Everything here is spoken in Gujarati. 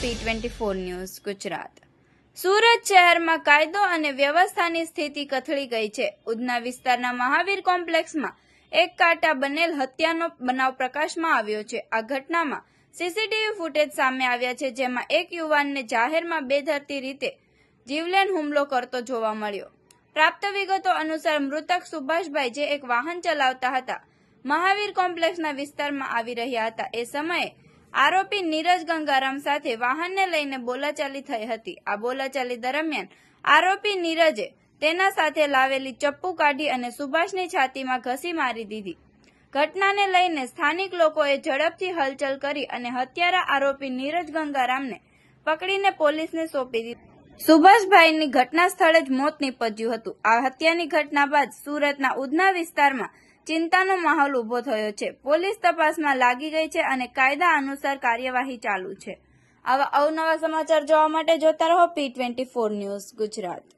P twenty four news Gujarat. Surat શહેરમાં કાયદો અને વ્યવસ્થાની સ્થિતિ કથળી ગઈ છે. ઉધના વિસ્તારના મહાવીર કોમ્પ્લેક્સમાં એક કાંટા બનેલ હત્યાનો બનાવ પ્રકાશમાં આવ્યો છે. આ ઘટનામાં સીસીટીવી ફૂટેજ સામે આવ્યા છે, જેમાં એક યુવાનને જાહેરમાં બેધરતી રીતે જીવલેણ હુમલો કરતો જોવા મળ્યો. પ્રાપ્ત વિગતો અનુસાર મૃતક સુભાષભાઈ જે એક વાહન ચલાવતા હતા, મહાવીર કોમ્પ્લેક્સના વિસ્તારમાં આવી રહ્યા હતા. એ સમયે આરોપી નીરજ ગંગારામ સાથે વાહનને લઈને બોલાચાલી થઈ હતી. આ બોલાચાલી દરમિયાન આરોપી નીરજે તેના સાથે લાવેલી ચપ્પુ કાઢી અને સુભાષની છાતીમાં ઘસી મારી દીધી. ઘટનાને લઈને સ્થાનિક લોકોએ ઝડપથી હલચલ કરી અને હત્યારા આરોપી નીરજ ગંગારામને પકડીને પોલીસને સોંપી દીધી. સુભાષભાઈની ઘટના સ્થળે જ મોત નીપજ્યું હતું. આ હત્યાની ઘટના બાદ સુરતના ઉધના વિસ્તારમાં ચિંતાનો માહોલ ઊભો થયો છે. પોલીસ તપાસમાં લાગી ગઈ છે અને કાયદા અનુસાર કાર્યવાહી ચાલુ છે. આવા અવનવા સમાચાર જોવા માટે જોતા રહો P twenty four news Gujarat.